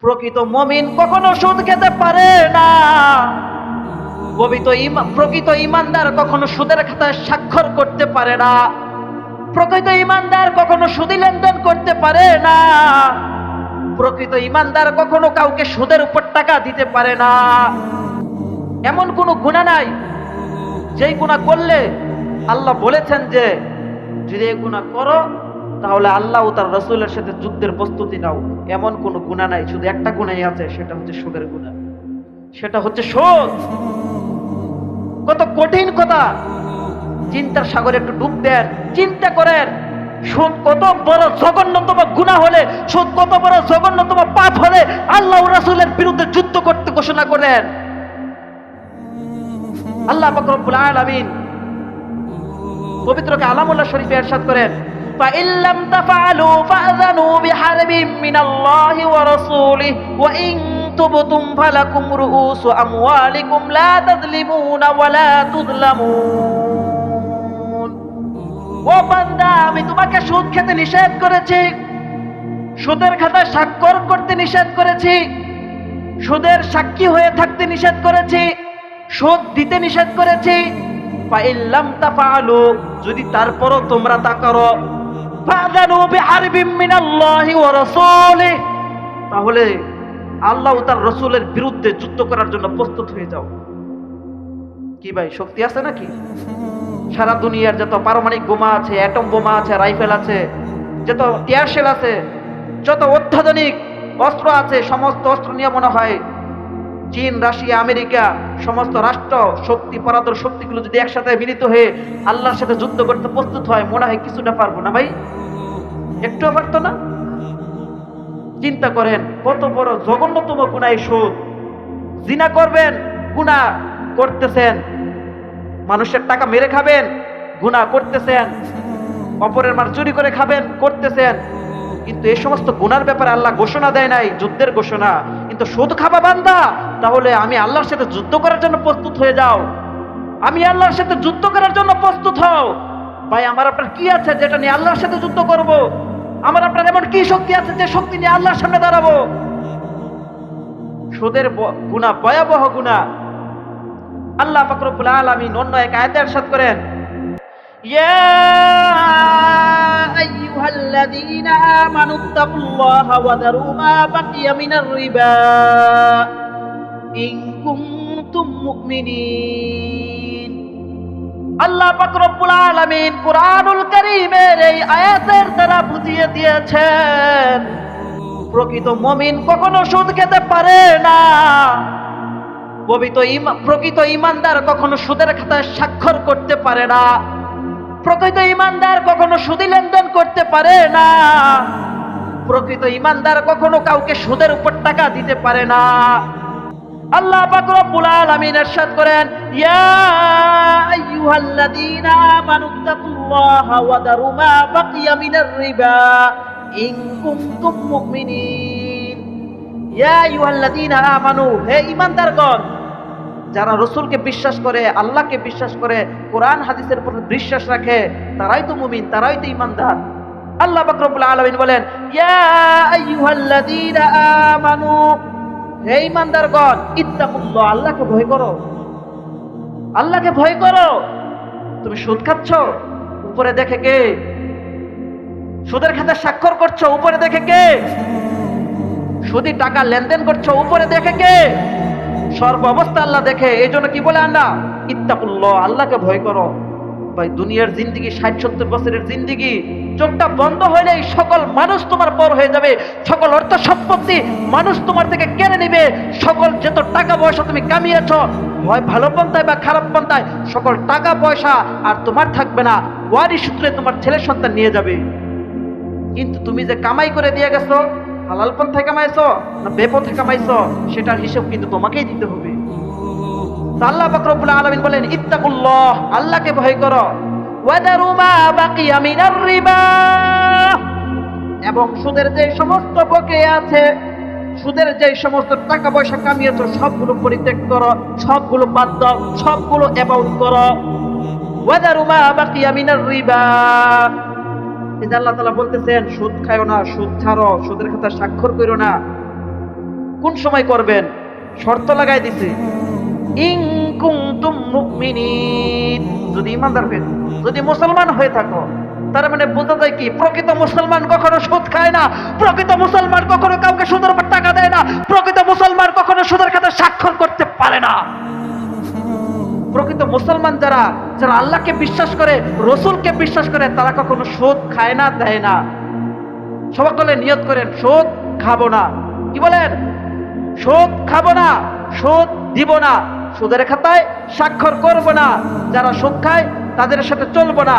প্রকৃত মমিন কখনো সুদ খেতে পারে না। পবিত্র ইমা- প্রকৃত ইমানদার কখনো সুদের খাতায় স্বাক্ষর করতে পারে না। প্রকৃত ইমানদার কখনো সুদি লেনদেন করতে পারে না। প্রকৃত ইমানদার কখনো কাউকে সুদের উপর টাকা দিতে পারে না। এমন কোনো গুণা নাই। যেই গুণা করলে আল্লাহ বলেছেন যে, যদি এই গুণা করো তাহলে আল্লাহ ও তার রসুলের সাথে যুদ্ধের প্রস্তুতি নাও। এমন কোনো গুণা নাই, শুধু একটা গুণাই আছে, সেটা হচ্ছে সুদের গুণা সেটা হচ্ছে শোধ কত কঠিন কথা। চিন্তার সাগরে একটু ডুব দেন, চিন্তা করেন, সুদ কত বড় জঘন্যতম গুণা হলে, সুদ কত বড় জঘন্যতম পাপ হলে আল্লাহ রাসুলের বিরুদ্ধে যুদ্ধ করতে ঘোষণা করেন। আল্লাহ বকরবুল আলামিন পবিত্রকে আলামুল্লাহ শরীফে এরশাদ করেন। فإن لم تفعلوا فأذنوا بحرب من الله ورسوله وإن تبتم فلكم رؤوس أموالكم لا تظلمون ولا تظلمون ও বান্দা আমি তোমাকে সুদ খেতে নিষেধ করেছি সুদের খাতায় স্বাক্ষর করতে নিষেধ করেছি সুদের সাক্ষী হয়ে থাকতে নিষেধ করেছি সুদ দিতে নিষেধ করেছি ফাইল্লাম তাফালু যদি তারপরও তোমরা তা করো তাহলে আল্লাহ তার রসুলের বিরুদ্ধে যুদ্ধ করার জন্য প্রস্তুত হয়ে যাও। কি ভাই, শক্তি আছে নাকি? সারা দুনিয়ার যত পারমাণবিক বোমা আছে, অ্যাটম বোমা আছে, রাইফেল আছে, যত টিয়ারশেল আছে, যত অত্যাধুনিক অস্ত্র আছে, সমস্ত অস্ত্র নিয়ে মনে হয় চীন, রাশিয়া, আমেরিকা, সমস্ত রাষ্ট্র, শক্তি পরাদর শক্তিগুলো যদি একসাথে মিলিত হয়ে আল্লাহর সাথে যুদ্ধ করতে প্রস্তুত হয়, মনে হয় কিছুটা পারব না ভাই? একটুও পারতো না? চিন্তা করেন, কত বড় জঘন্যতম গুণায় সুদ। জিনা করবেন গুণা করতেছেন। মানুষের টাকা মেরে খাবেন গুণা করতেছেন। অপরের মার চুরি করে খাবেন, করতেছেন। কিন্তু এই সমস্ত গুনার ব্যাপারে আল্লাহ ঘোষণা দেয় নাই, যুদ্ধের ঘোষণা। কিন্তু সুদ খাবা বান্দা, তাহলে আমি আল্লাহর সাথে যুদ্ধ করার জন্য প্রস্তুত হয়ে যাও। আমি আল্লাহর সাথে যুদ্ধ করার জন্য প্রস্তুত হও। ভাই, আমার আপনার কি আছে যেটা নিয়ে আল্লাহর সাথে যুদ্ধ করব? আমার আপনার এমন কি শক্তি আছে যে শক্তি নিয়ে আল্লাহর সামনে দাঁড়াবো? সুদের গুণা, ভয়াবহ গুণা। আল্লাহ ফাকরুল আলমিন অন্য এক আয়তে সাত করেন, ইয়া আল্লাহ পাক রব্বুল আলামিন কুরআনুল কারীমের এই আয়াতের দ্বারা বুঝিয়ে দিয়েছেন, প্রকৃত মুমিন কখনো সুদ খেতে পারে না। পবিত্র ইমা- প্রকৃত ইমানদার কখনো সুদের খাতায় স্বাক্ষর করতে পারে না। প্রকৃত ইমানদার কখনো সুদি লেনদেন করতে পারে না। প্রকৃত ইমানদার কখনো কাউকে সুদের উপর টাকা দিতে পারে না। আল্লাহ পাক রব্বুল আলামিন ارشاد করেন ইয়া আইয়ুহাল্লাযীনা আমানুত্তাকুল্লাহা ওয়া দারু মা বাকিয়া মিনার রিবা ইন কুনতুম মুমিনিন ইয়া আইয়ুহাল্লাযীনা আমানু হে ঈমানদারগণ যারা রসুলকে বিশ্বাস করে আল্লাহকে বিশ্বাস করে কোরআন হাদিসের উপর বিশ্বাস রাখে তারাই তো মুমিন তারাই তো ঈমানদার আল্লাহ পাক রব্বুল আলামিন বলেন ইয়া আইয়ুহাল্লাযীনা আমানু হে ঈমানদারগণ ইত্তাকুল্লাহ, আল্লাহকে ভয় করো। আল্লাহকে ভয় করো। তুমি সুদ খাচ্ছ, উপরে দেখে কে? সুদের খাতে স্বাক্ষর করছ, উপরে দেখে কে? সুদি টাকা লেনদেন করছ, উপরে দেখে কে? সর্ব অবস্থা আল্লাহ দেখে। এই জন্য কি বলে আল্লাহ ইত্তাকুল্লাহ, আল্লাহকে ভয় করো। ভাই, দুনিয়ার জিন্দিগি, ষাট সত্তর বছরের জিন্দিগি চোখটা বন্ধ হইলেই সকল মানুষ তোমার পর হয়ে যাবে। সকল অর্থ সম্পত্তি মানুষ তোমার থেকে কেড়ে নিবে। সকল যত টাকা পয়সা তুমি কামিয়েছ হয় ভালো পন্থায় বা খারাপ পন্থায়, সকল টাকা পয়সা আর তোমার থাকবে না। ওয়ারি সূত্রে তোমার ছেলে সন্তান নিয়ে যাবে। কিন্তু তুমি যে কামাই করে দিয়ে গেছো, হালাল পন্থায় কামাইছো না বেপথে কামাইছো, সেটার হিসাব কিন্তু তোমাকেই দিতে হবে। আল্লাহ পাক রব্বুল আলামিন বলেন, ইত্তাকুল্লাহ, আল্লাহকে ভয় করো। ওয়াদারু মা বাকিয়া মিনার রিবা। এবং সুদের যে সমস্ত বকেয়া আছে, সুদের যে সমস্ত টাকা পয়সা কামিয়েছো, সবগুলো পরিত্যাগ করো, সবগুলো বাদ দাও, সবগুলো অ্যাবাউট করো। ওয়াদারু মা বাকিয়া মিনার রিবা। এই আল্লাহ তাআলা বলতেছেন, সুদ খায়ও না, সুদ ছাড়ো, সুদের খাতা স্বাক্ষর করো না। কোন সময় করবেন? শর্ত লাগাই দিছে। ইং কুনতুম মুমিনিন। যদি ইমানদার হয়ে যদি মুসলমান হয়ে থাকো, তার মানে বোঝা যায় কি? প্রকৃত মুসলমান কখনো সুদ খায় না, প্রকৃত মুসলমান কখনো কাউকে সুদের উপর টাকা দেয় না, প্রকৃত মুসলমান কখনো সুদের খাতে স্বাক্ষর করতে পারে না। প্রকৃত মুসলমান যারা যারা আল্লাহকে বিশ্বাস করে, রসুলকে বিশ্বাস করে, তারা কখনো সুদ খায় না, দেয় না। বলে নিয়ত করেন, সুদ খাব না। কি বলেন? সুদ খাব না, সুদ দিব না। সুদের খাতায় স্বাক্ষর করব না। যারা সুদ খায় তাদের সাথে চলবো না।